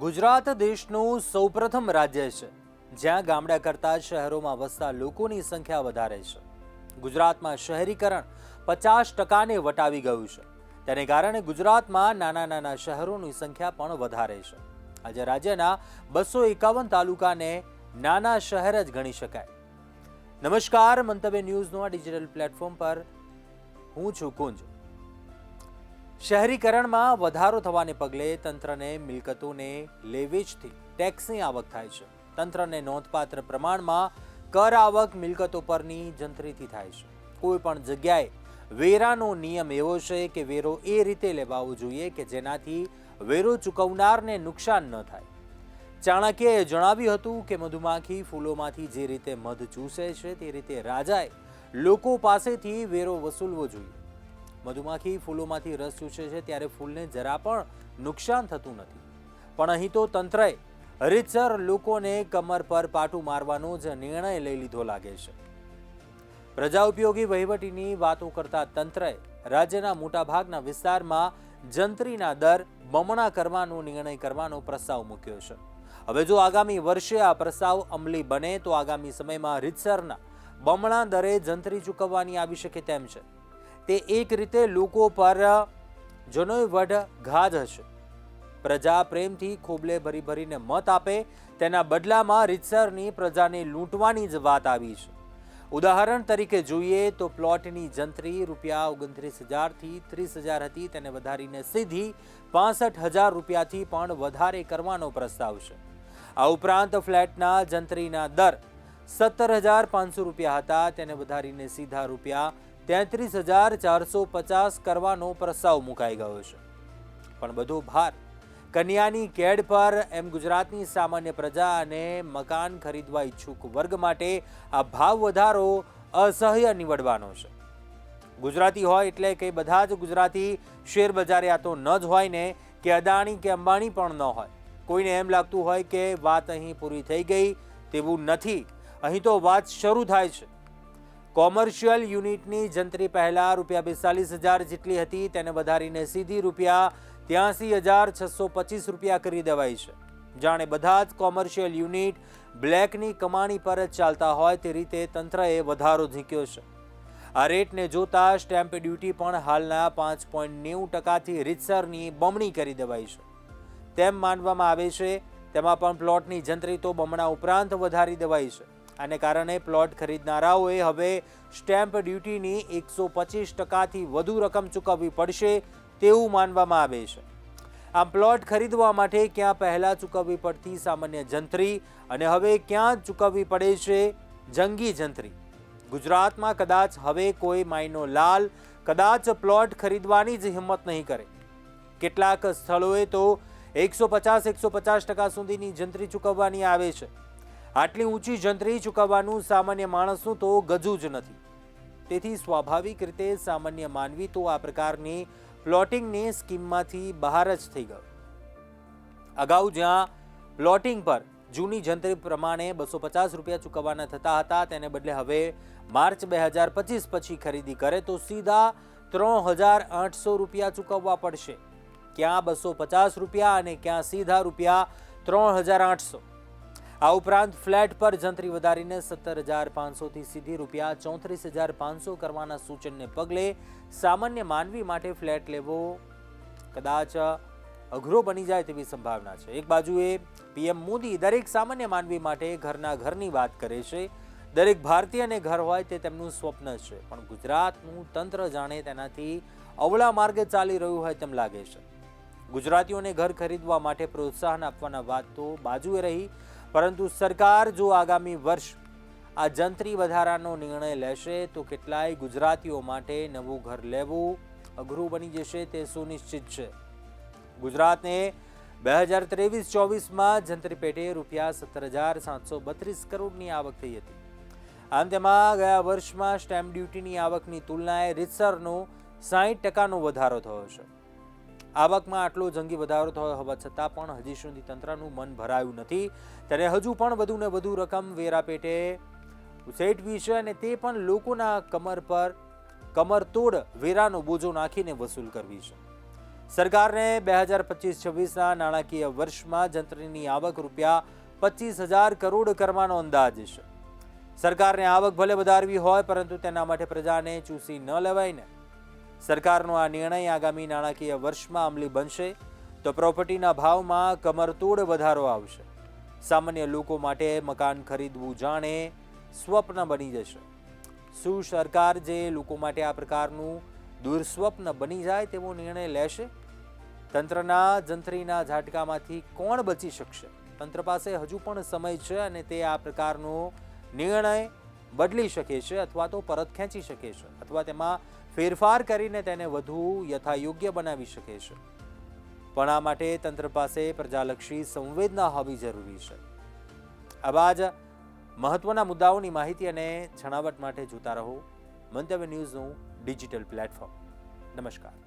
ગુજરાત દેશનું સૌપ્રથમ રાજ્ય છે, જ્યાં ગામડા કરતાં શહેરોમાં વસતા લોકોની સંખ્યા વધારે છે. ગુજરાતમાં શહેરીકરણ પચાસ ટકાને વટાવી ગયું છે. તેને કારણે ગુજરાતમાં નાના નાના શહેરોની સંખ્યા પણ વધારે છે. આજે રાજ્યના બસો એકાવન તાલુકાને નાના શહેર જ ગણી શકાય. નમસ્કાર, મંતવ્ય ન્યૂઝનો આ ડિજિટલ પ્લેટફોર્મ પર હું છું કુંજ. શહેરીકરણમાં વધારો થવાને પગલે તંત્રને મિલકતોને લેવેજથી ટેક્સની આવક થાય છે. તંત્રને નોંધપાત્ર પ્રમાણમાં કર આવક મિલકતો પરની જંત્રીથી થાય છે. કોઈ પણ જગ્યાએ વેરાનો નિયમ એવો છે કે વેરો એ રીતે લેવાવો જોઈએ કે જેનાથી વેરો ચૂકવનારને નુકસાન ન થાય. ચાણક્યએ જણાવ્યું હતું કે મધુમાખી ફૂલોમાંથી જે રીતે મધ ચૂસે છે તે રીતે રાજાએ લોકો પાસેથી વેરો વસૂલવો જોઈએ. મધુમાખી ફૂલોમાંથી રસ ચૂસે છે ત્યારે ફૂલને જરા પણ નુકસાન થતું નથી. પણ અહીં તો તંત્રએ રીતસર લોકોને કમર પર પાટું મારવાનો જ નિર્ણય લઈ લીધો લાગે છે. પ્રજા ઉપયોગી વહીવટીની વાતો કરતા તંત્રએ રાજ્યના મોટાભાગના વિસ્તારમાં જંત્રીના દર બમણા કરવાનો નિર્ણય કરવાનો પ્રસ્તાવ મૂક્યો છે. હવે જો આગામી વર્ષે આ પ્રસ્તાવ અમલી બને તો આગામી સમયમાં રીતસરના બમણા દરે જંત્રી ચૂકવવાની આવી શકે તેમ છે. તે એક રીતે લોકો પર જનોય વઢ ઘા હશે. પ્રજા પ્રેમથી ખોબલે ભરી ભરીને મત આપે, તેના બદલામાં રીતસરની પ્રજાને લૂંટવાની જ વાત આવી છે. ઉદાહરણ તરીકે જોઈએ તો પ્લોટની જંત્રી રૂપિયા ઓગણત્રીસ હજારથી ત્રીસ હજાર હતી, તેને વધારીને સીધી પાસઠ હજાર રૂપિયાથી પણ વધારે કરવાનો પ્રસ્તાવ છે. આ ઉપરાંત ફ્લેટના જંત્રીના દર સત્તર હજાર પાંચસો રૂપિયા હતા, તેને વધારીને સીધા રૂપિયા તેત્રીસ હજાર ચારસો પચાસ કરવાનો પ્રસ્તાવ મુકાઈ ગયો છે. પણ બધો ભાર કન્યાની કેડ પર એમ ગુજરાતની સામાન્ય પ્રજા અને મકાન ખરીદવા ઈચ્છુક વર્ગ માટે આ ભાવ વધારો અસહ્ય નીવડવાનો છે. ગુજરાતી હોય એટલે કે બધા જ ગુજરાતી શેર બજારે આ તો ન જ હોય ને, કે અદાણી કે અંબાણી પણ ન હોય. કોઈને એમ લાગતું હોય કે વાત અહીં પૂરી થઈ ગઈ તેવું નથી. અહીં તો વાત શરૂ થાય છે. કોમર્શિયલ યુનિટની જંત્રી પહેલાં રૂપિયા બેતાલીસ હજાર જેટલી હતી. તેને વધારીને સીધી રૂપિયા ત્યાંસી હજાર છસો પચીસ રૂપિયા કરી દેવાઈ છે. જાણે બધા જ કોમર્શિયલ યુનિટ બ્લેકની કમાણી પર જ ચાલતા હોય તે રીતે તંત્રએ વધારો ઝીંક્યો છે. આ રેટને જોતા સ્ટેમ્પ ડ્યુટી પણ હાલના પાંચ પોઈન્ટ નેવું ટકાથી રીતસરની બમણી કરી દેવાઈ છે. તેમ માનવામાં આવે છે, તેમાં પણ પ્લોટની જંત્રી તો બમણા ઉપરાંત વધારી દેવાઈ છે. આને કારણે પ્લોટ ખરીદનારાઓએ હવે સ્ટેમ્પ ડ્યુટીની એકસો પચીસ ટકાથી વધુ રકમ ચૂકવવી પડશે તેવું માનવામાં આવે છે. આમ પ્લોટ ખરીદવા માટે ક્યાં પહેલાં ચૂકવવી પડતી સામાન્ય જંત્રી અને હવે ક્યાં ચૂકવવી પડે છે જંગી જંત્રી? ગુજરાતમાં કદાચ હવે કોઈ માયનો લાલ, કદાચ પ્લોટ ખરીદવાની જ હિંમત નહીં કરે. કેટલાક સ્થળોએ તો એકસો પચાસ એકસો પચાસ ટકા સુધીની જંત્રી ચૂકવવાની આવે છે. આટલી ઊંચી જંત્રી ચૂકવવાનું સામાન્ય માણસનું તો ગજુ જ નથી. તેથી સ્વાભાવિક રીતે સામાન્ય માનવી તો આ પ્રકારની પ્લોટિંગની સ્કીમમાંથી બહાર જ થઈ ગયો. અગાઉ જ્યાં પ્લોટિંગ પર જૂની જંત્રી પ્રમાણે બસો પચાસ રૂપિયા ચૂકવવાના થતા હતા, તેને બદલે હવે માર્ચ બે હજાર પચીસ પછી ખરીદી કરે તો સીધા ત્રણ હજાર આઠસો રૂપિયા ચૂકવવા પડશે. ક્યાં બસો પચાસ રૂપિયા અને ક્યાં સીધા રૂપિયા ત્રણ હજાર આઠસો. આ ઉપરાંત ફ્લેટ પર જંત્રી વધારીને સત્તર હજાર પાંચસોથી સીધી રૂપિયા ચોત્રીસ હજાર પાંચસો કરવાના સૂચનને પગલે સામાન્ય માનવી માટે ફ્લેટ લેવો કદાચ અઘરો બની જાય તેવી સંભાવના છે. એક બાજુએ પીએમ મોદી દરેક સામાન્ય માનવી માટે ઘરના ઘરની વાત કરે છે. દરેક ભારતીયને ઘર હોય તે તેમનું સ્વપ્ન છે. પણ ગુજરાતનું તંત્ર જાણે તેનાથી અવળા માર્ગે ચાલી રહ્યું હોય તેમ લાગે છે. ગુજરાતીઓને ઘર ખરીદવા માટે પ્રોત્સાહન આપવાના વાત તો બાજુએ રહી. પરંતુ સરકાર જો આગામી વર્ષ આ જંત્રી વધારાનો નિર્ણય લેશે, તો કેટલાય ગુજરાતીઓ માટે નવું ઘર લેવું અઘરું બની જશે તે સુનિશ્ચિત છે. ગુજરાતને બે હજાર ત્રેવીસ ચોવીસમાં જંત્રી પેટે રૂપિયા સત્તર હજાર સાતસો બત્રીસ કરોડની આવક થઈ હતી. આમ તેમાં ગયા વર્ષમાં સ્ટેમ્પ ડ્યુટીની આવકની તુલનાએ રીતસરનો સાહીઠ ટકાનો વધારો થયો છે. આવકમાં આટલો જંગી વધારો થયો હોવા છતાં પણ હજી સુધી તંત્રનું મન ભરાયું નથી. ત્યારે હજુ પણ વધુ ને વધુ રકમ વેરા પેટે ઉછેટવી છે અને તે પણ લોકોના કમર પર કમર તોડ વેરાનો બોજો નાખીને વસૂલ કરવી છે. સરકારને બે હજાર પચીસ છવ્વીસના નાણાકીય વર્ષમાં જંત્રીની આવક રૂપિયા પચીસ હજાર કરોડ કરવાનો અંદાજ છે. સરકારને આવક ભલે વધારવી હોય પરંતુ તેના માટે પ્રજાને ચૂસી ન લેવાય ને. સરકારનો આ નિર્ણય આગામી નાણાકીય વર્ષમાં અમલી બનશે તો પ્રોપર્ટીના ભાવમાં કમરતોડ વધારો આવશે. સામાન્ય લોકો માટે મકાન ખરીદવું જાણે સ્વપ્ન બની જશે. શું સરકાર જે લોકો માટે આ પ્રકારનું દુર્સ્વપ્ન બની જાય તેવો નિર્ણય લેશે? તંત્રના જંત્રીના ઝાટકામાંથી કોણ બચી શકશે? તંત્ર પાસે હજુ પણ સમય છે અને તે આ પ્રકારનો નિર્ણય બદલી શકે છે અથવા તો પરત ખેંચી શકે છે અથવા તેમાં ફેરફાર કરીને તેને વધુ યથાયોગ્ય બનાવી શકે છે. પણ આ માટે તંત્ર પાસે પ્રજાલક્ષી સંવેદના હોવી જરૂરી છે. આવા જ મહત્વના મુદ્દાઓની માહિતી અને છણાવટ માટે જોતા રહો. મંતવ્ય ન્યૂઝનું ડિજિટલ પ્લેટફોર્મ. નમસ્કાર.